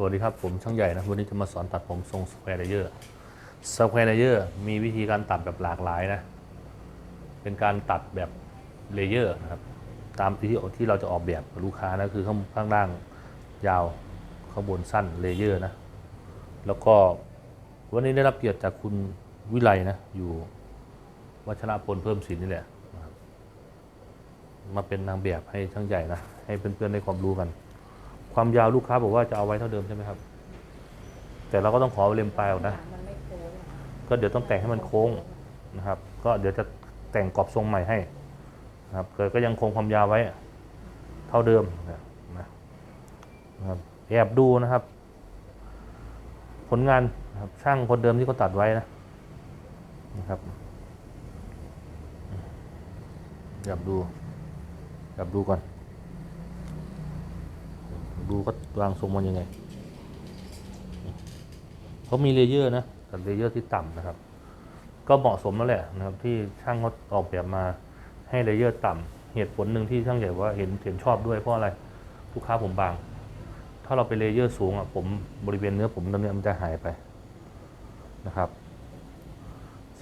สวัสดีครับ ผมช่างใหญ่นะ วันนี้จะมาสอนตัดผมทรงสแควร์เลเยอร์สแควร์เลเยอร์มีวิธีการตัดแบบหลากหลายนะ เป็นการตัดแบบเลเยอร์นะครับ ตามที่ที่เราจะออกแบบกับลูกค้านะ คือข้างข้างล่างยาวข้างบนสั้นเลเยอร์นะ แล้วก็วันนี้ได้รับเกียรติจากคุณวิไลนะ อยู่วัชรพลเพิ่มศิลป์นี่แหละมาเป็นนางแบบให้ช่างใหญ่นะ ให้เพื่อนๆได้ความรู้กัน ความยาวลูกค้าบอกว่าจะเอาไว้เท่าเดิมใช่ไหมครับ แต่เราก็ต้องขอเลมปลายออกนะ มันไม่โค้งก็เดี๋ยวต้องแต่งให้มันโค้งนะครับ ก็เดี๋ยวจะแต่งกรอบทรงใหม่ให้นะครับเกิดก็ยังคงความยาวไว้ เท่าเดิมนะนะครับแอบดูนะครับ ผลงานนะครับช่างคนเดิมที่เขาตัดไว้นะนะครับแอบดูแอบดูก่อน ดูก็วางทรงมันยังไงเขามีเลเยอร์นะแต่เลเยอร์ที่ต่ำนะครับ ก็เหมาะสมแล้วแหละนะครับ ที่ช่างเขาออกแบบมาให้เลเยอร์ต่ำเหตุผลหนึ่งที่ช่างใหญ่ว่าเห็นเห็นชอบด้วยเพราะอะไรลูกค้าผมบาง ถ้าเราไปเลเยอร์สูงอะผมบริเวณเนื้อผมตรงเนี้ยมันจะหายไปนะครับ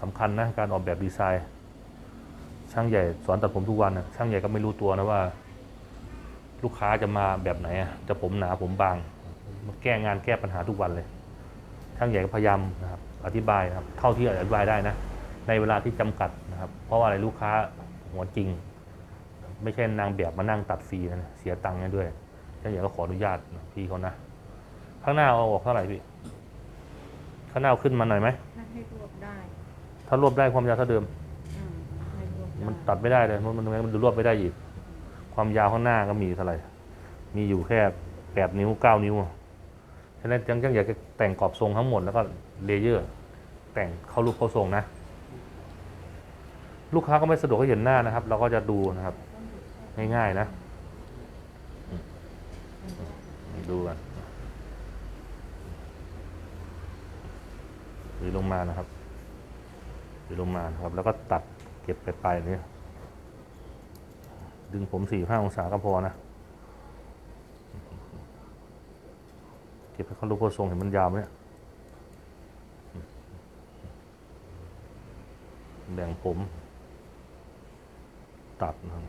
สำคัญนะการออกแบบดีไซน์ ช่างใหญ่สอนตัดผมทุกวันนะช่างใหญ่ก็ไม่รู้ตัวนะว่า ลูกค้าจะมาแบบไหนอะจะผมหนาผมบางมาแก้งานแก้ปัญหาทุกวันเลยช่างใหญ่ก็พยายามนะครับอธิบายนะครับเท่าที่อธิบายได้นะ ในเวลาที่จำกัดนะครับ เพราะว่าอะไรลูกค้าหัวจริง ไม่ใช่นางแบบมานั่งตัดฟรีนะเสียตังค์ให้ด้วยช่างใหญ่ก็ขออนุญาตพี่เขานะ ข้างหน้าเอาออกเท่าไหร่พี่ข้างหน้าเอาขึ้นมาหน่อยไหมถ้าให้รวบได้ ถ้ารวบได้ความยาวเท่าเดิมอืมให้รวบได้มันตัดไม่ได้เลยมันมันมันรวบไม่ได้อีก ความยาวข้างหน้าก็มีเท่าไหร่ มีอยู่แค่แปดนิ้วเก้านิ้วฉะนั้นจังจังอยากจะแต่งกรอบทรงทั้งหมดแล้วก็เลเยอร์ แต่งเข้ารูปเข้าทรงนะ ลูกค้าก็ไม่สะดวกให้เห็นหน้านะครับ เราก็จะดูนะครับ ง่ายๆนะ ดูกันหรือลงมานะครับหรือลงมานะครับ แล้วก็ตัดเก็บไปปลายนี้ ดึงผมสี่ห้าองศาก็พอนะ เก็บให้เขารูปโพทรงเห็นมันยาวไหมเนี่ยแบ่งผม ตัดนะครับ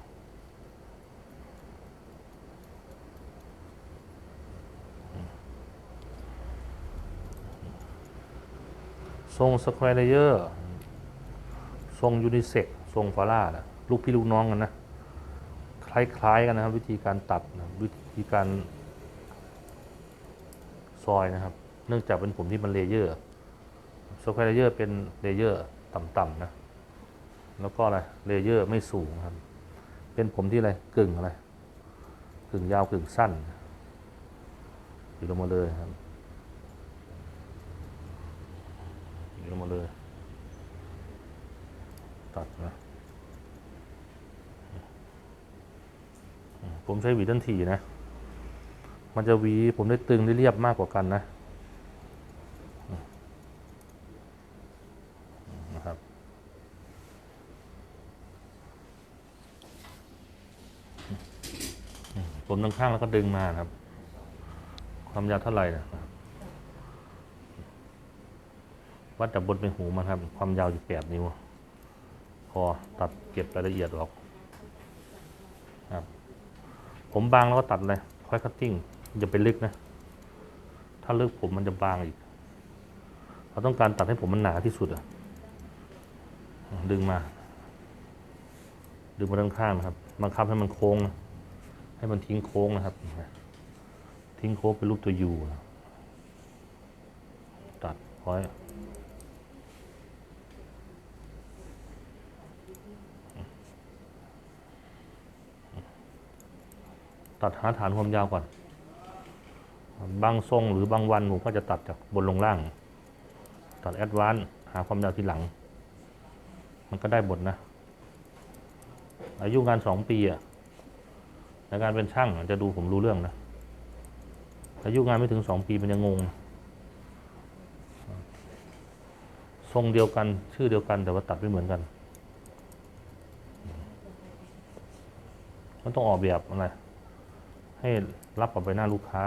ทรงสแควร์เลเยอร์ ทรงยูนิเซ็ก ทรงฟาร่านะลูกพี่ลูกน้องกันนะ คล้ายๆกันนะครับ วิธีการตัดนะวิธีการซอยนะครับ เนื่องจากเป็นผมที่มันเลเยอร์สแควร์เลเยอร์เป็นเลเยอร์ต่ำๆนะแล้วก็อะไรเลเยอร์ไม่สูงครับ เป็นผมที่อะไรกึ่งอะไรกึ่งยาวกึ่งสั้นอยู่ลงมาเลยครับอยู่ลงมาเลยตัดนะ ผมใช้หวีทันทีนะ มันจะหวีผมได้ตึงได้เรียบมากกว่ากันนะนะครับผมตั้งข้างแล้วก็ดึงมาครับ ความยาวเท่าไหร่นะวัดจากบนเป็นหูมันครับ ความยาวอยู่แปดนิ้ว พอตัดเก็บรายละเอียดออกครับ ผมบางแล้วก็ตัดเลยค่อยคัตติ้งอย่าไปลึกนะ ถ้าลึกผมมันจะบางอีก เราต้องการตัดให้ผมมันหนาที่สุดอะดึงมา ดึงมาด้านข้างนะครับบังคับให้มันโค้งนะให้มันทิ้งโค้งนะครับ ทิ้งโค้งเป็นรูปตัวยูนะตัดไว้ ตัดหาฐานความยาวก่อน บางทรงหรือบางวันผมก็จะตัดจากบนลงล่าง ตัดแอดวานหาความยาวทีหลัง มันก็ได้บทนะ อายุงานสองปีอะในการเป็นช่างจะดูผมรู้เรื่องนะ อายุงานไม่ถึงสองปีมันยังงง ทรงเดียวกันชื่อเดียวกันแต่ว่าตัดไม่เหมือนกัน มันต้องออกแบบอะไร ให้รับกับไปหน้าลูกค้า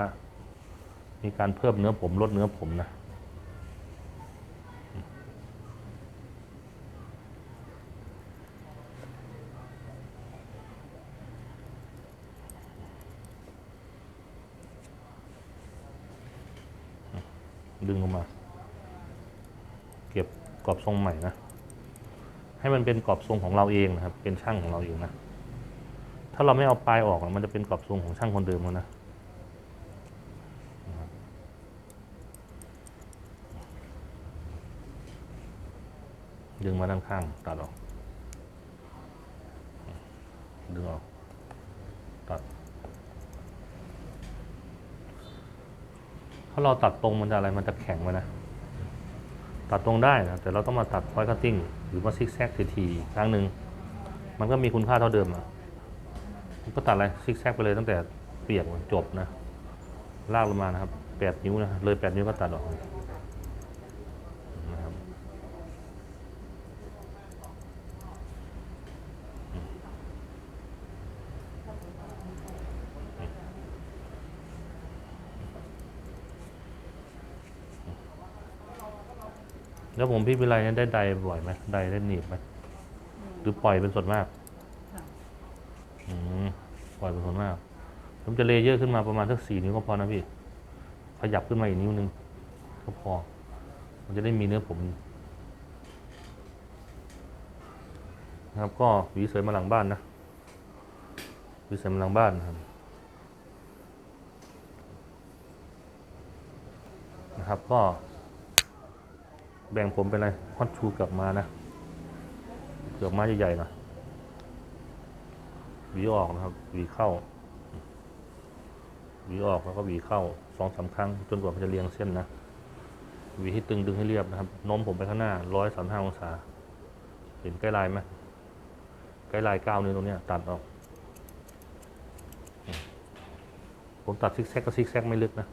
มีการเพิ่มเนื้อผมลดเนื้อผมนะดึงออกมา เก็บกรอบทรงใหม่นะ ให้มันเป็นกรอบทรงของเราเองนะครับ เป็นช่างของเราเองนะ ถ้าเราไม่เอาปลายออกมันจะเป็นกรอบทรงของช่างคนเดิมแล้วนะดึงมาด้านข้างตัดออก ดึงออก ตัด ถ้าเราตัดตรงมันจะอะไร มันจะแข็งไปนะ ตัดตรงได้นะ แต่เราต้องมาตัดพอยต์คัตติ้ง หรือว่าซิกแซกทีๆอีครั้งหนึ่ง มันก็มีคุณค่าเท่าเดิมอะ ก็ตัดอะไรซิกแซกไปเลยตั้งแต่เปียกมันจบนะ ลากลงมานะครับแปดนิ้วนะ เลยแปดนิ้วก็ตัดออกนะครับแล้วผมพี่วิไลเนี่ยได้ใดบ่อยไหมใดได้หนีบไหมหรือปล่อยเป็นส่วนมาก ปล่อยเป็นส่วนมาก ผมจะเลเยอร์ขึ้นมาประมาณสักสี่นิ้วก็พอนะพี่ ขยับขึ้นมาอีกนิ้วหนึ่งก็พอ มันจะได้มีเนื้อผมนะครับก็หวีเสยมาหลังบ้านนะหวีเสยมาหลังบ้านนะครับนะครับก็ แบ่งผมเป็นอะไรคอนชูกลับมานะเกือบม้ใหญ่ๆหน่อย หวีออกนะครับหวีเข้าหวีออกแล้วก็หวีเข้าสองสามครั้งจนกว่ามันจะเรียงเส้นนะหวีให้ตึงดึงให้เรียบนะครับโน้มผมไปข้างหน้าร้อยสามห้าองศา เห็นใกล้ลายไหมใกล้ลายเก้านิ้วตรงนี้ตัดออก ผมตัดซิกแซกก็ซิกแซกไม่ลึกนะ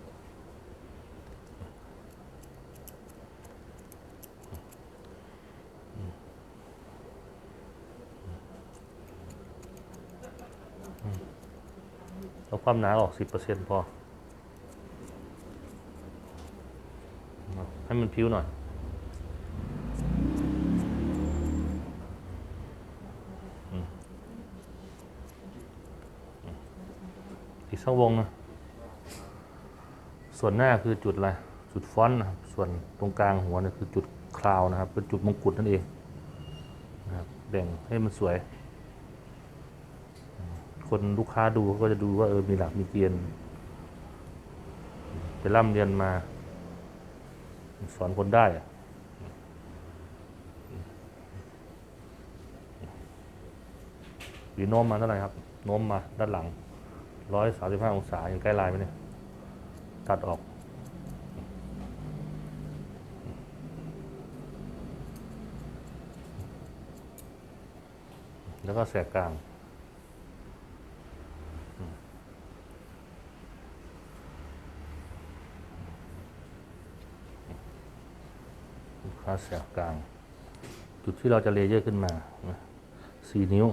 ความหนาออกสิบเปอร์เซ็นพอ ให้มันพิ้วหน่อย อีกสักวงนะ ส่วนหน้าคือจุดอะไร จุดฟอนต์นะส่วนตรงกลางหัวเนี่ยคือจุดคราวนะครับ เป็นจุดมงกุฎนั่นเองนะครับแบ่งให้มันสวย คนลูกค้าดูเขาก็จะดูว่าเออมีหลักมีเกณฑ์ไปร่ำเรียนมา สอนคนได้อะหรือโน้มมาเท่าไหร่ครับ โน้มมาด้านหลังร้อยสามสิบห้าองศาอย่างใกล้ลายไหมเนี่ย ตัดออกแล้วก็แสกกลาง คลาแสกกลาง จุดที่เราจะเลเยอร์ขึ้นมาสี่นิ้ว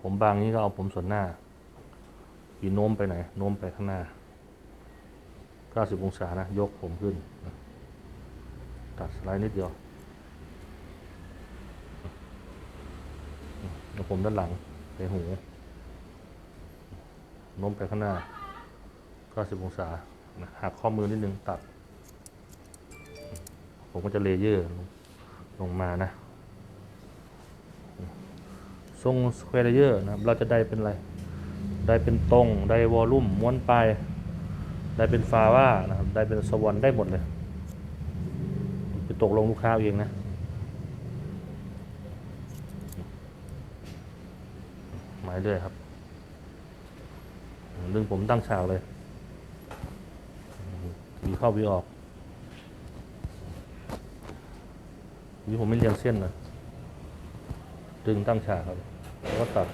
ผมบางนี้ก็เอาผมส่วนหน้าปีโน้มไปไหน โน้มไปข้างหน้า 90 องศานะ ยกผมขึ้น ตัดสไลด์นิดเดียวแล้วผมด้านหลังไปหูโน้มไปข้างหน้า 90 องศาหักข้อมือนิดนึงตัด ผมก็จะเลเยอร์ลงมานะทรงสแควร์เลเยอร์นะครับเราจะได้เป็นอะไร ได้เป็นตรง ได้วอลลุ่มม้วนปลายได้เป็นฟาว่านะครับ ได้เป็นสวอนได้หมดเลยไปตกลงลูกค้าเองนะหมายเรื่อยครับดึงผมตั้งฉากเลยวีเข้าวีออกีผมไม่เรียงเส้นนะดึงตั้งฉากครับแล้วก็ตัด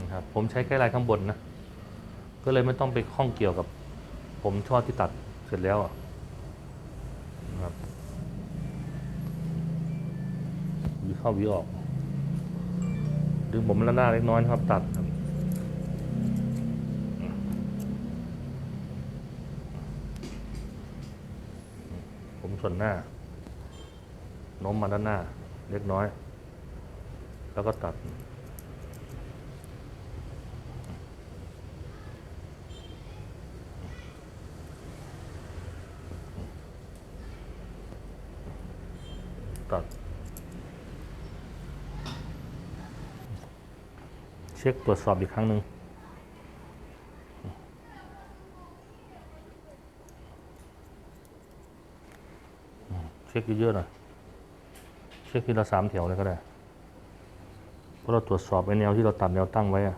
นะครับผมใช้แค่ลายข้างบนนะ ก็เลยไม่ต้องไปข้องเกี่ยวกับ ผมชอบที่ตัดเสร็จแล้วอะนะครับวีเข้าวีออก ดึงผมละหน้าเล็กน้อยนะครับตัดครับ ผม ส่วนหน้าโน้มมาด้านหน้า เล็กน้อย แล้วก็ตัด ตัด เช็คตรวจสอบอีกครั้งหนึ่ง เยอะๆหน่อยเช็คทีละสามแถวเลยก็ได้เพราะเราตรวจสอบไอ้แนวที่เราตัดแนวตั้งไว้อะ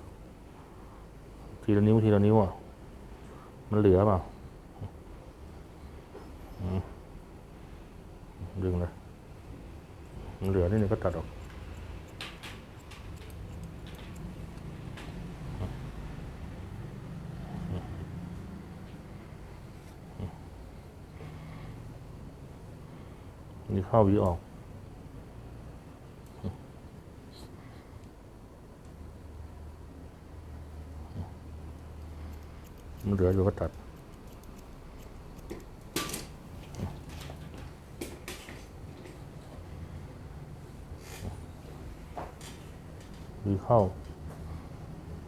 ทีละนิ้วทีละนิ้วอะมันเหลือเปล่าดึงเลยมันเหลือนี่นึงก็ตัดออก นี่เข้าวีออก มันเหลืออยู่ก็ตัดวีเข้า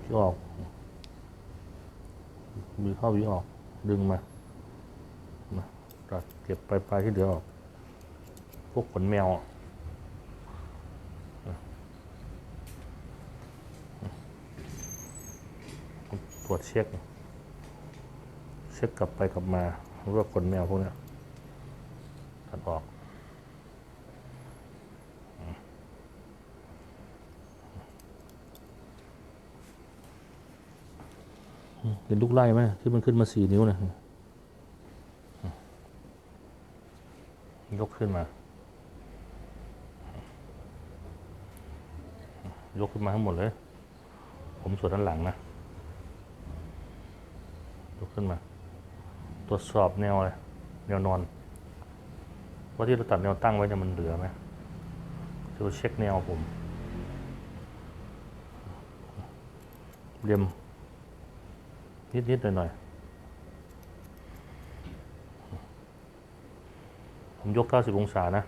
วีออกวีเข้าวีออก ดึงมา มาตัดเก็บปลายปลายที่เหลือออก พวกขนแมว ตรวจเช็ค เช็คกลับไปกลับมาว่าขนแมวพวกนี้ตัดออกเห็นลูกไล่ไหมที่มันขึ้นมาสี่นิ้วนะยกขึ้นมา ยกขึ้นมาทั้งหมดเลย ผมส่วนด้านหลังนะ ยกขึ้นมา ตรวจสอบแนวอะไรแนวนอน ว่าที่เราตัดแนวตั้งไว้เนี่ยมันเหลือไหมจะเช็คแนวผม เรียม นิดนิดหน่อยหน่อยๆผมยก 90 องศานะ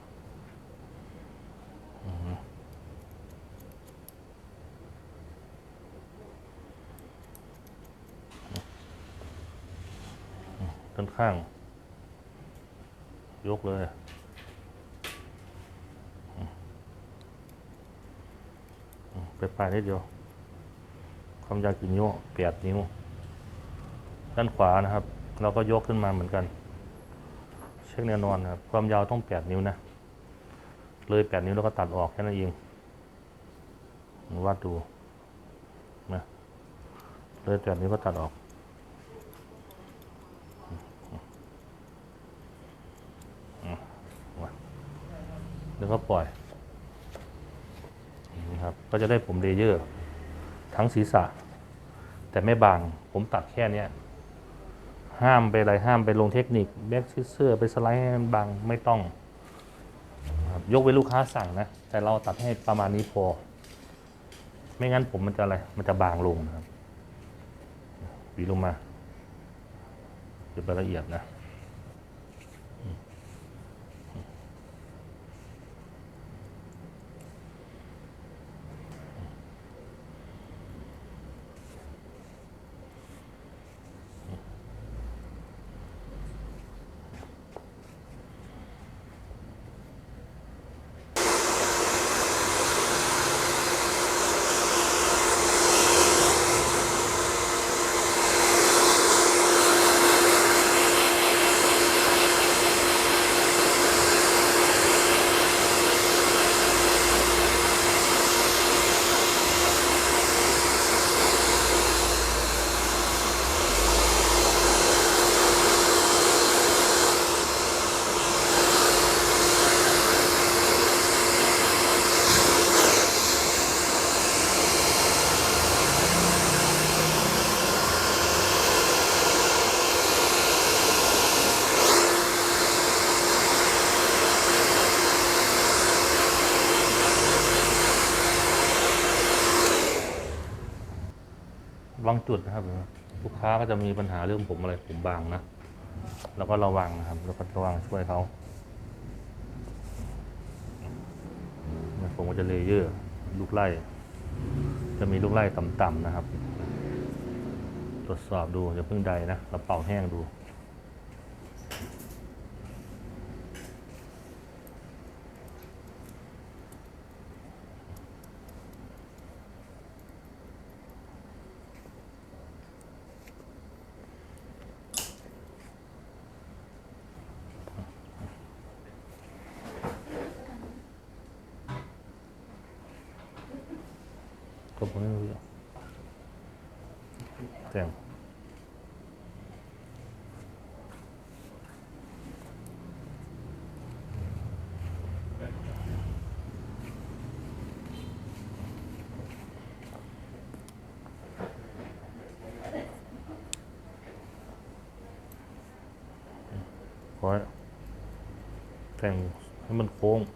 ข้าง ยกเลย ไปปลายนิดเดียว ความยาวกี่นิ้วแปดนิ้ว ด้านขวานะครับ เราก็ยกขึ้นมาเหมือนกัน เช็คแนวนอนครับ ความยาวต้องแปดนิ้วนะ เลยแปดนิ้วแล้วก็ตัดออกแค่นั้นเองวัดดูนะเลยแปดนิ้วก็ตัดออก แล้วก็ปล่อยนะครับก็จะได้ผมเลเยอร์ ทั้งศีรษะ แต่ไม่บางผมตัดแค่นี้ห้ามไปอะไรห้ามไปลงเทคนิคแบ็กซิเซอร์ไปสไลด์ให้มันบางไม่ต้อง ยกเว้นลูกค้าสั่งนะ แต่เราตัดให้ประมาณนี้พอ ไม่งั้นผมมันจะอะไร มันจะบางลงนะครับวีลงมาเดี๋ยวไปละเอียดนะางจุดนะครับ ลูกค้าก็จะมีปัญหาเรื่องผมอะไรผมบางนะแล้วก็ระวังนะครับ แล้วก็ระวังช่วยเขาผมก็จะเลเยอร์ลูกไล่จะมีลูกไล่ต่ำๆนะครับ ตรวจสอบดูอย่าเพิ่งใดนะเราเป่าแห้งดู ก็ผมไม่รู้เรื่องแ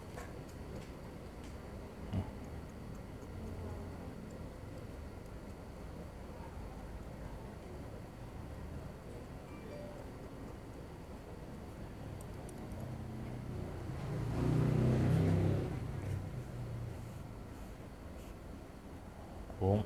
ค้ง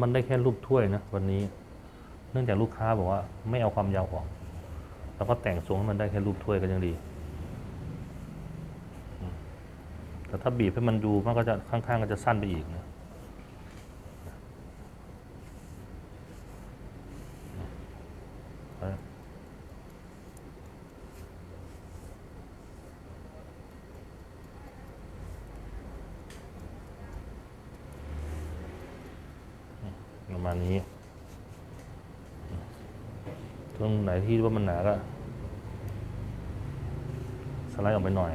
มันได้แค่รูปถ้วยนะวันนี้ เนื่องจากลูกค้าบอกว่าไม่เอาความยาวออก แล้วก็แต่งทรงให้มันได้แค่รูปถ้วยก็ยังดี แต่ถ้าบีบให้มันดูมันก็จะข้างๆก็จะสั้นไปอีกนะมาณนี้ ตรง ไหนที่ว่ามันหนาก็ สไลด์ออกไปหน่อย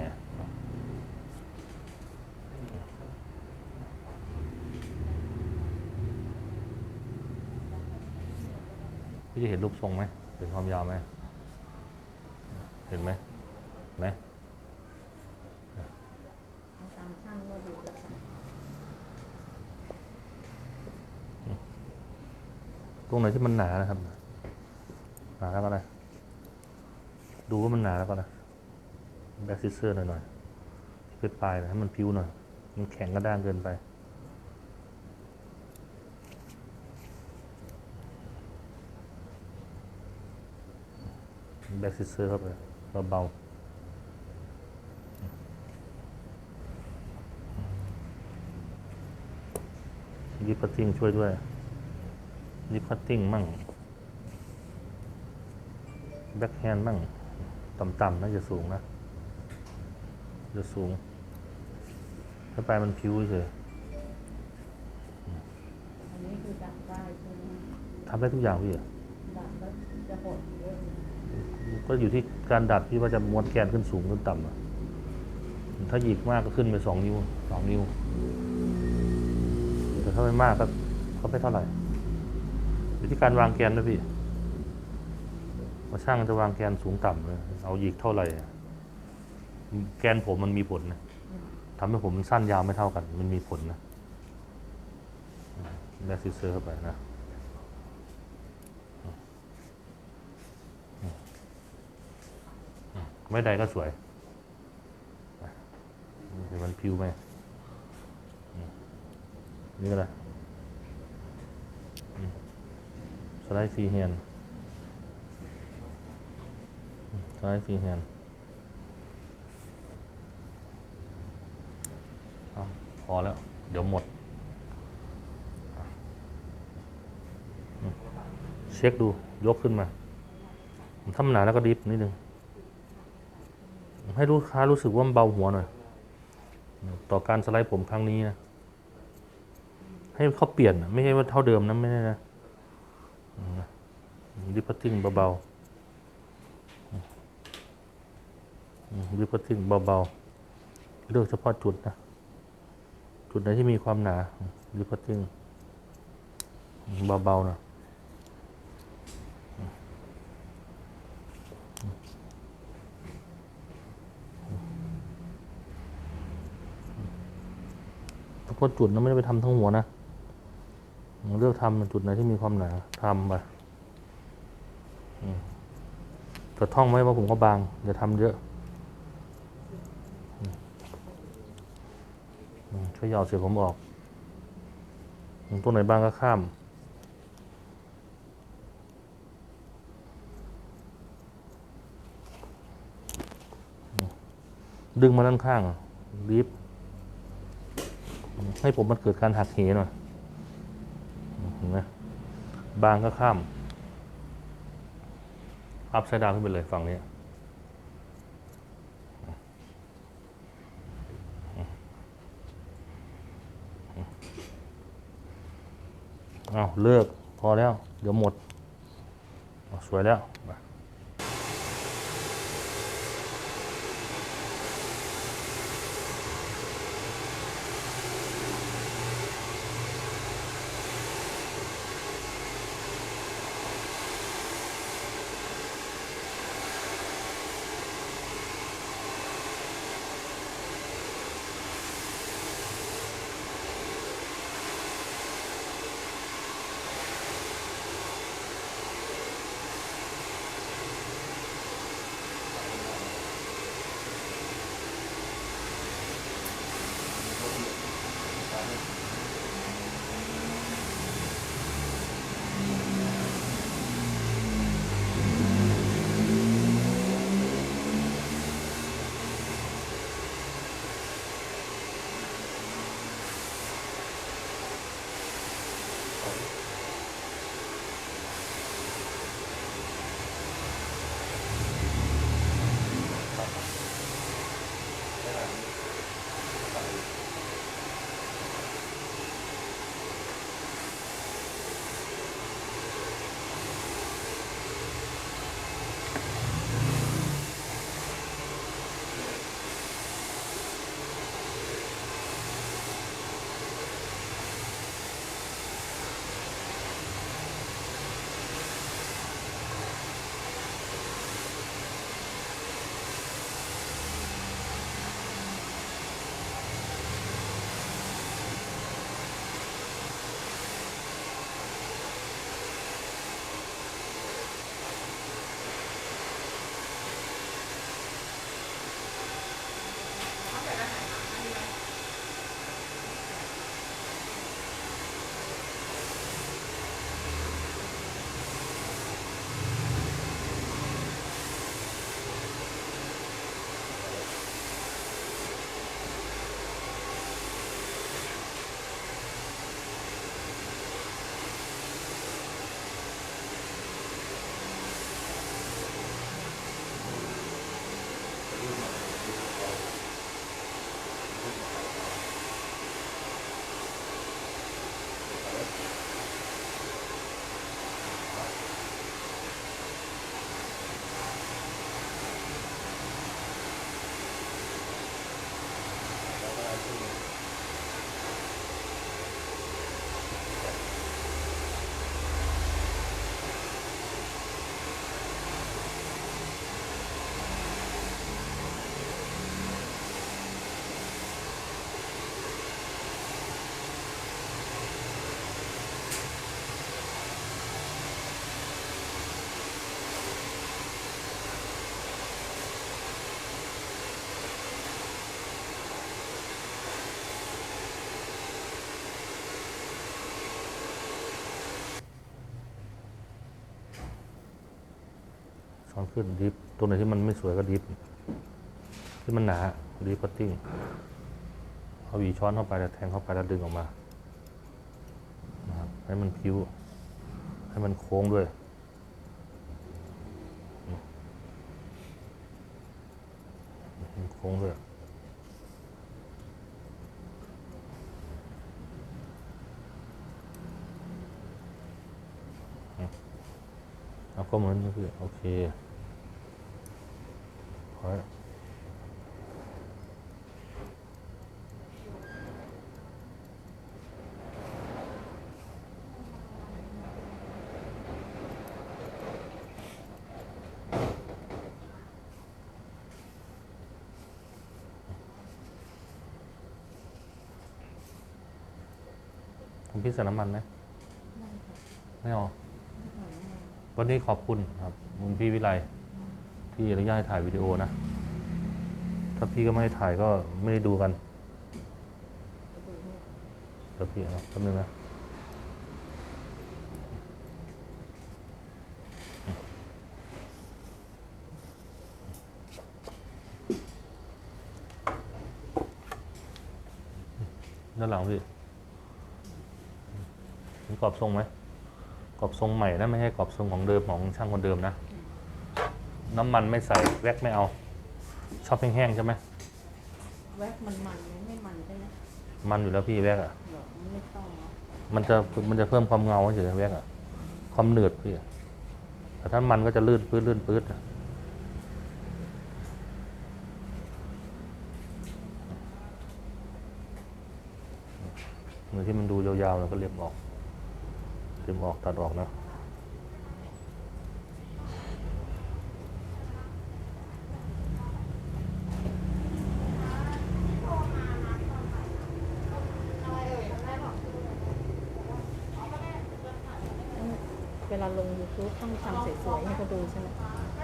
พี่จะเห็นรูปทรงไหมเห็นความยาวไหมเห็นไหมไหมตรงไหนที่มันหนานะครับ นาแล้วก็ได้ดูว่ามันหนาแล้วก็ได้แบ็กซิเซอร์หน่อยๆที่ปลายนะให้มันพิ้วหน่อย มันแข็งกระด้างเกินไป แบ็กซิเซอร์เข้าไปเบาๆยิปพัตติ้งช่วยด้วยยิปพัตติ้งมั่ง แบ็คแฮนด์มั่งต่ำๆนะจะสูงนะจะสูง ถ้าปลายมันพิ้วเฉยอันนี้คือดับได้ใช่ไหมทำได้ทุกอย่างพี่อะดับแล้วจะหดเยอะนะก็อยู่ที่การดัดที่ว่าจะม้วนแกนขึ้นสูงขึ้นต่ำอะถ้าหยิกมากก็ขึ้นไปสองนิ้วสองนิ้ว แต่ถ้าไม่มากก็ก็ไม่เท่าไหร่อยู่ที่การวางแกนด้วยพี่าช่างจะวางแกนสูงต่ำเลยเอาหยิกเท่าไหร่ แกนผมมันมีผลนะทำให้ผมมันสั้นยาวไม่เท่ากัน มันมีผลนะแบกซิเซอร์เข้าไปนะไม่ใดก็สวยเห็นมันพิวไหมนี่ก็ได้สไลด์ฟรีแฮน ด์อืมสไลด์ฟรีแฮนพอแล้ว เดี๋ยวหมด เช็คดู ยกขึ้นมาถ้ามันหนาแล้วก็ดิฟนิดนึง ให้ลูกค้ารู้สึกว่ามันเบาหัวหน่อย ต่อการสไลด์ผมครั้งนี้นะ ให้เขาเปลี่ยน ไม่ใช่ว่าเท่าเดิมนะ ไม่ได้นะดิพัตติ้งเบาๆ วิปทิ้งเบาๆ เลือกเฉพาะจุดนะ จุดไหนที่มีความหนาวิปทิ้งเบาๆนะเฉพาะจุดนะไม่ได้ไปทำทั้งหัวนะ เลือกทำจุดไหนที่มีความหนาทำไปแต่ท่องไว้ว่าผมก็บาง อย่าทำเยอะ ยเหยาเสียผมออกตัวไหนบางก็ข้ามดึงมาด้านข้างรีบให้ผมมันเกิดการหักเหหน่อยเห็นไหมบางก็ข้ามอัพไซด์ดาวขึ้นไปเลยฝั่งนี้ เอาเลิกพอแล้ว เดี๋ยวหมดสวยแล้ว ช้อนขึ้นดิฟตรงไหนที่มันไม่สวยก็ดิฟที่มันหนาดิฟพัตติ้งเอาหวีช้อนเข้าไปแล้วแทงเข้าไปแล้วดึงออกมานะครับให้มันพิ้ว ให้มันโค้งด้วยโค้งด้วยเอาก็เหมือนนี่คือโอเค คุณพี่ใส่น้ำมันไหมไม่เอาวันนี้ขอบคุณครับ คุณพี่วิไล ที่อนุญาตให้ถ่ายวิดีโอนะ ถ้าพี่ก็ไม่ให้ถ่ายก็ไม่ได้ดูกันจะดูให้เดี๋ยวพี่เอาแป๊บนึงนะด้านหลังพี่เห็นกรอบทรงไหมกรอบทรงใหม่นะไม่ใช่กรอบทรงของเดิมของช่างคนเดิมนะ น้ำมันไม่ใส่แว็กไม่เอา ชอบแห้งๆใช่ไหมแว็กมันมันไหมไม่มันใช่ไหมมันอยู่แล้วพี่แว็กอะเหรอไม่ต้องเนาะมันจะมันจะเพิ่มความเงาเฉยๆแว็กอะความหนืดพี่อะแต่ถ้ามันก็จะลื่นปื้ดลื่นปื้ดอะเนื้อที่มันดูยาวๆเราก็เล็บออกเล็บออกตัดออกนะ เวลาลง YouTube ต้องทำสวยๆให้เขาดูใช่ไหม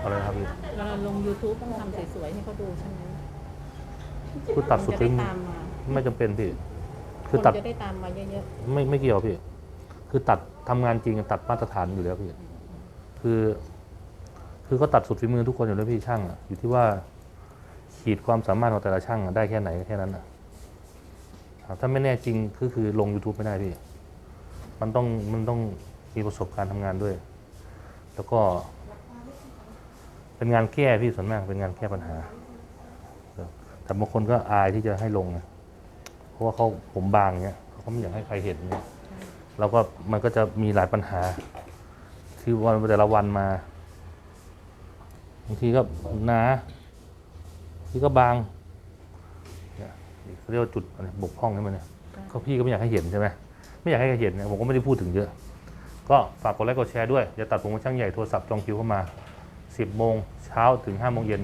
อะไรนะครับพี่ เวลาลง YouTube ต้องทำสวยๆให้เขาดูใช่ไหมคือตัดสุดจะที่ได้ตามมาไม่จำเป็นพี่คคือนตัดจะได้ตามมาเยอะไม่ไม่เกี่ยวพี่ คือตัดทำงานจริงตัดมาตรฐานอยู่แล้วพี่ คือ คือก็ตัดสุดฝีมือทุกคนอยู่แล้วพี่ช่างอะอยู่ที่ว่าขีดความสามารถของแต่ละช่างอะได้แค่ไหนแค่นั้นอะครับถ้าไม่แน่จริงก็คือลง YouTube ไม่ได้พี่ มันต้องมันต้องมีประสบการณ์ทำงานด้วย แล้วก็ เป็นงานแก้พี่ส่วนมากเป็นงานแก้ปัญหาแต่บางคนก็อายที่จะให้ลงนะเพราะว่าเขาผมบางเนี้ยเขาไม่อยากให้ใครเห็นเนี้ยแล้วก็มันก็จะมีหลายปัญหาที่วันแต่ละวันมาบางทีก็หนาที่ก็บางเขาเรียกว่าจุดบกพร่องให้มันเนี่ยก็พี่ก็ไม่อยากให้เห็นใช่ไหมไม่อยากให้ใครเห็นเนี่ยผมก็ไม่ได้พูดถึงเยอะ ก็ฝากกดไลค์กดแชร์ด้วย อย่าตัดผมกับช่างใหญ่โทรศัพท์จองคิวเข้ามา 10 โมงเช้าถึง 5 โมงเย็น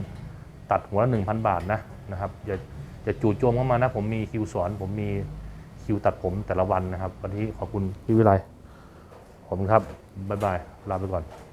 ตัดหัวละ1,000 บาทนะนะครับอย่าอย่าจู่โจมเข้ามานะ ผมมีคิวสอน ผมมีคิวตัดผมแต่ละวันนะครับ วันนี้ขอบคุณพี่วิไลผมครับบ๊ายบายลาไปก่อน